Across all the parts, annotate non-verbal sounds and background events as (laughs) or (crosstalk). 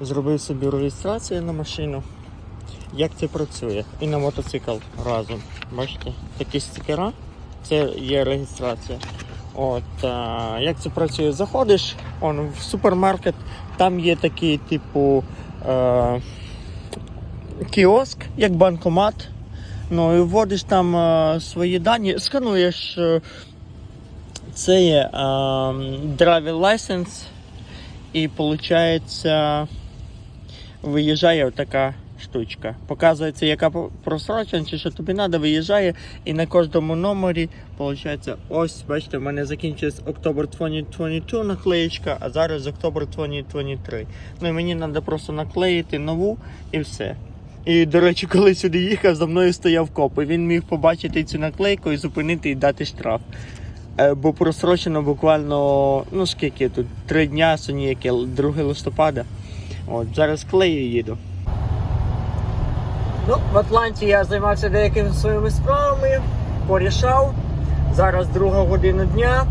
Зробив собі реєстрацію на машину. Як це працює? І на мотоцикл разом. Бачите? Такі стікера. Це є реєстрація. От, а, як це працює? Заходиш он, в супермаркет, там є такий, типу, е, кіоск, як банкомат. Ну і вводиш там е, свої дані, скануєш. Е, це є е, driver license, і виходить, виїжджає така штучка. Показується, яка просрочена, чи що тобі треба, виїжджає, і на кожному номері, виходить, ось, бачите, в мене закінчилась October 2022 наклеєчка, а зараз October 2023. Ну і мені треба просто наклеїти нову і все. І, до речі, коли сюди їхав, за мною стояв коп, і він міг побачити цю наклейку і зупинити і дати штраф. Е, Бо просрочено буквально, ну скільки тут, три дня, сьогодні яке, 2 листопада. От, зараз клею їду. Ну, в Атланті я займався деякими своїми справами, порішав. Зараз друга година дня.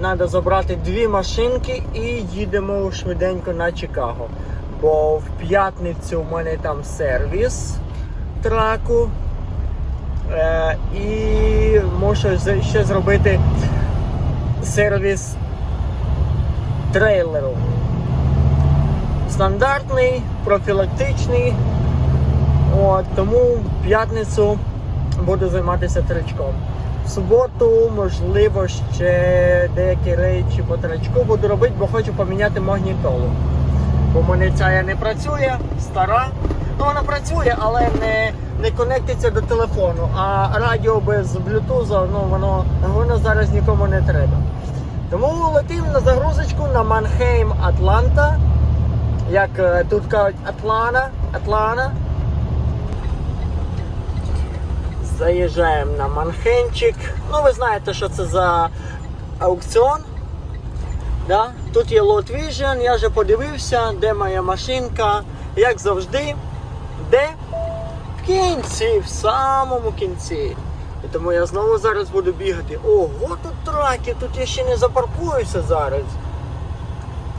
Треба забрати дві машинки і їдемо швиденько на Чикаго. Бо в п'ятницю в мене там сервіс траку. Е, і можу ще зробити сервіс трейлеру. Стандартний, профілактичний. От, тому в п'ятницю буду займатися трачком. В суботу, можливо, ще деякі речі по трачку буду робити, бо хочу поміняти магнітолу. Бо в мене ця не працює, стара. Ну вона працює, але не, не конектиться до телефону. А радіо без блютуза, ну воно, воно зараз нікому не треба. Тому летим на загрузочку на Манхейм, Атланта. Як е, тут кажуть, Атлана, Атлана. Заїжджаємо на Манхенчик. Ну, ви знаєте, що це за аукціон. Да? Тут є Lot Vision, я вже подивився, де моя машинка. Як завжди, де? В кінці, в самому кінці. І тому я знову зараз буду бігати. Ого, тут траки, тут я ще не запаркуюся зараз.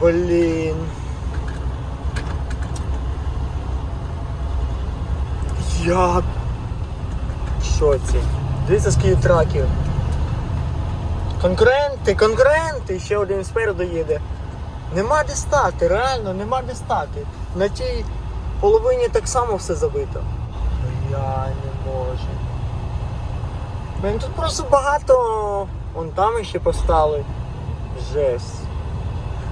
Блін. Я в шоці. Дивіться, скільки траків. Конкуренти, конкуренти, ще один спереду їде. Нема де стати, реально, нема де стати. На тій половині так само все забито. Ну, Я не можу. Блін, тут просто багато. Вон там ще постали. Жесть.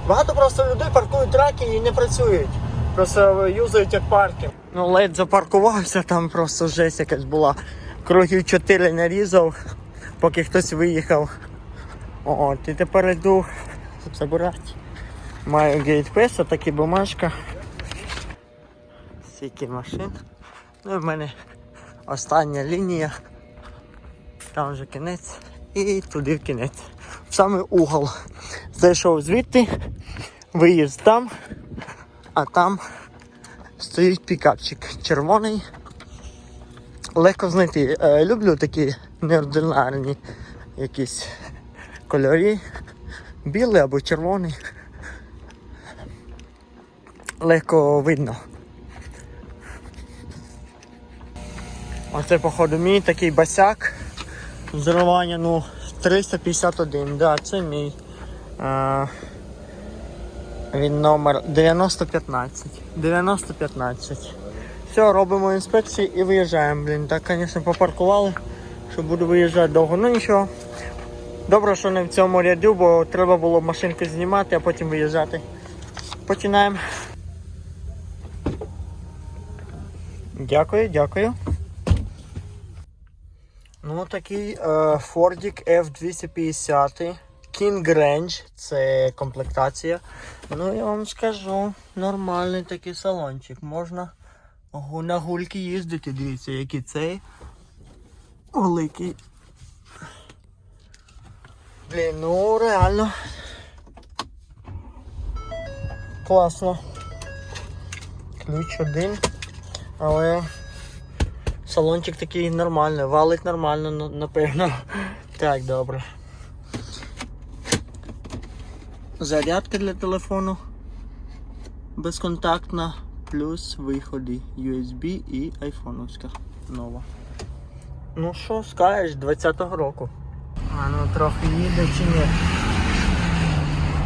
Багато просто людей паркують траки і не працюють. Просто юзають як паркінг. Ну, ледь запаркувався, там просто жесть якась була. Кругів 4 нарізав, поки хтось виїхав. От, і тепер йду забирати. Маю гейтпес, такі бумажка. Стільки машин. Ну і в мене остання лінія. Там вже кінець. І туди в кінець. В самий угол. Зайшов звідти, виїзд там, а там стоїть пікапчик червоний. Легко знайти. Е, люблю такі неординарні якісь кольори. Білий або червоний. Легко видно. Оце, походу, мій такий басяк. Зривання, ну, 351, да, це мій. А, він номер 9015. 9015. Все, робимо інспекції і виїжджаємо. Блін, так, звісно, попаркували, що буду виїжджати довго. Ну нічого. Добре, що не в цьому ряду, бо треба було машинку знімати, а потім виїжджати. Починаємо. Дякую, дякую. Ну, такий е, Fordік F250. King Range, це комплектація. Ну, я вам скажу, нормальний такий салончик. Можна на гульки їздити, дивіться, який цей великий. Блін, ну реально. Класно. Ключ один. Але салончик такий нормальний, валить нормально, напевно. (laughs) Так, добре. Зарядка для телефону. безконтактна, плюс виходи USB і айфоновська нова. Ну що скажеш, 20-го року. А ну трохи їде чи ні?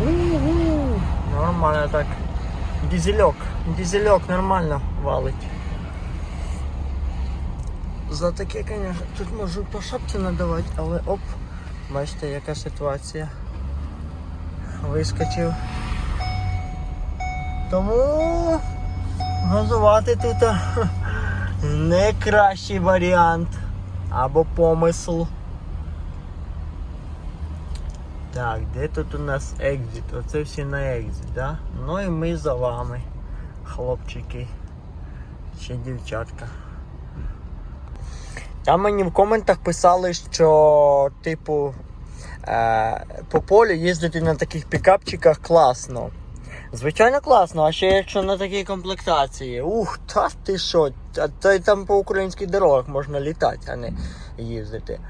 У-у-у. Нормально так. Дізельок. Дізельок нормально валить. За таке, звісно, тут можу по шапці надавати, але оп, бачите, яка ситуація. Вискочив. Тому газувати тут а, (laughs) не кращий варіант. Або помисл. Так, де тут у нас екзит? Оце всі на екзит, да? Ну і ми за вами, хлопчики. Ще дівчатка. Там мені в коментах писали, що, типу, е, по полю їздити на таких пікапчиках класно. Звичайно, класно, а ще якщо на такій комплектації. Ух, та ти що? та й там по українських дорогах можна літати, а не їздити.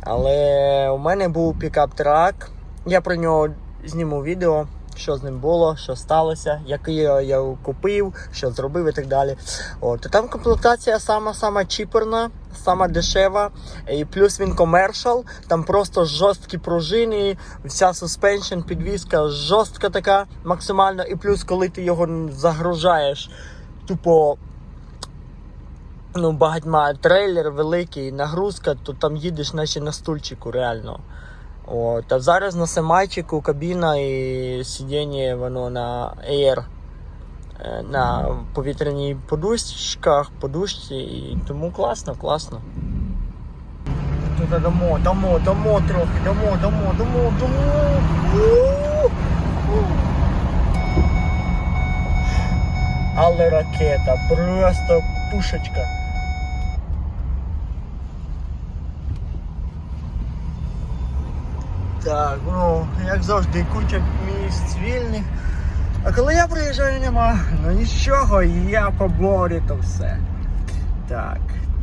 Але у мене був пікап-трак. Я про нього зніму відео, що з ним було, що сталося, який я його купив, що зробив і так далі. От. Там комплектація сама-сама чіперна, сама дешева. І плюс він комершал, там просто жорсткі пружини, вся суспеншн, підвіска жорстка така максимально. І плюс, коли ти його загружаєш тупо ну, багатьма трейлер великий, нагрузка, то там їдеш наче на стульчику реально. От, а зараз на семайчику кабіна і сидіння воно на Air, е, на повітряній подушках, подушці, і тому класно, класно. Тут дамо, дамо, дамо трохи, дамо, дамо, дамо, дамо. Але ракета, просто пушечка. Так, ну, як завжди, куча місць вільних. А коли я приїжджаю, нема. Ну нічого, я поборю то все. Так,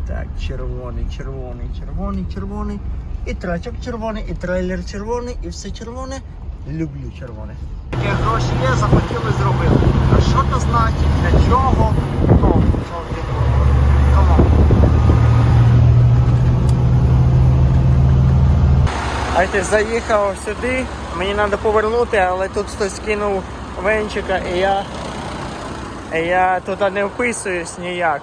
так, червоний, червоний, червоний, червоний. І трачок червоний, і трейлер червоний, і все червоне. Люблю червоне. Такі гроші є, захотіли зробили. А що то значить, для чого? Ну, ну, типу, кому? А ти заїхав сюди, мені треба повернути, але тут хтось кинув венчика і я, я тут не вписуюсь ніяк.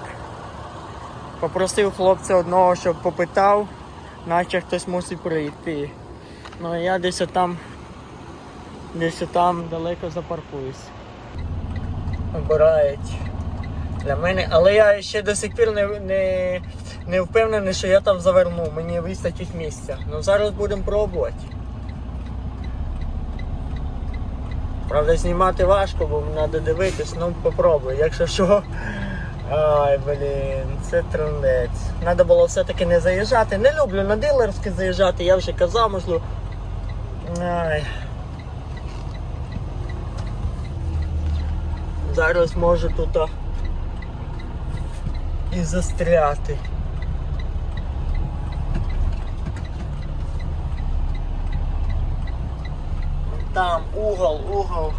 Попросив хлопця одного, щоб попитав, наче хтось мусить прийти. Ну я десь там, десь там далеко запаркуюсь. Обирають для мене, але я ще до сих пір не, не, не впевнений, що я там заверну, мені вистачить місця. Ну зараз будемо пробувати. Правда, знімати важко, бо треба дивитись, ну попробуй. Якщо що. Ай, блін, це трендець. Треба було все-таки не заїжджати. Не люблю на дилерське заїжджати, я вже казав, можливо. Ай. Зараз можу тут і застряти. Там угол, угол.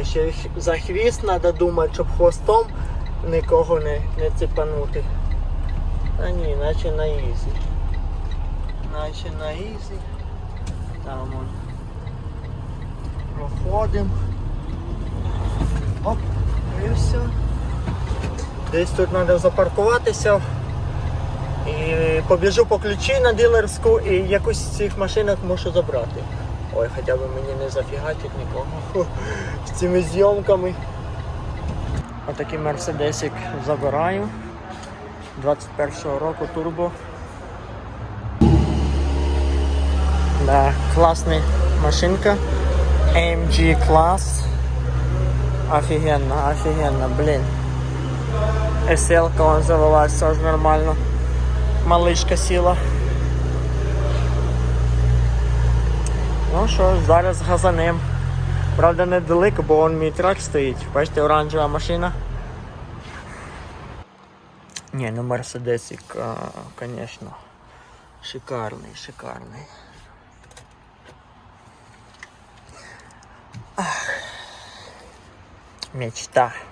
І ще за хвіст треба думати, щоб хвостом нікого не, не цепанути. А ні, наче на ізі. Наче на ізі. Там он. Проходимо. Оп, і все. Десь тут треба запаркуватися. І побіжу по ключі на дилерську і якусь з цих машинок можу забрати. Ой, хоча б мені не зафігатить нікого з цими зйомками. Отакий мерседесик забираю. 21-го року турбо. Да, класна машинка. AMG клас. Офігенно, офігенно, блін. SL-ка вон завелась, теж нормально. Малишка сіла. Ну що, зараз газанем. Правда, недалеко, бо вон мій трак стоїть. Бачите, оранжева машина. Ні, ну Мерседесик, звісно. Шикарний, шикарний. 満ちた。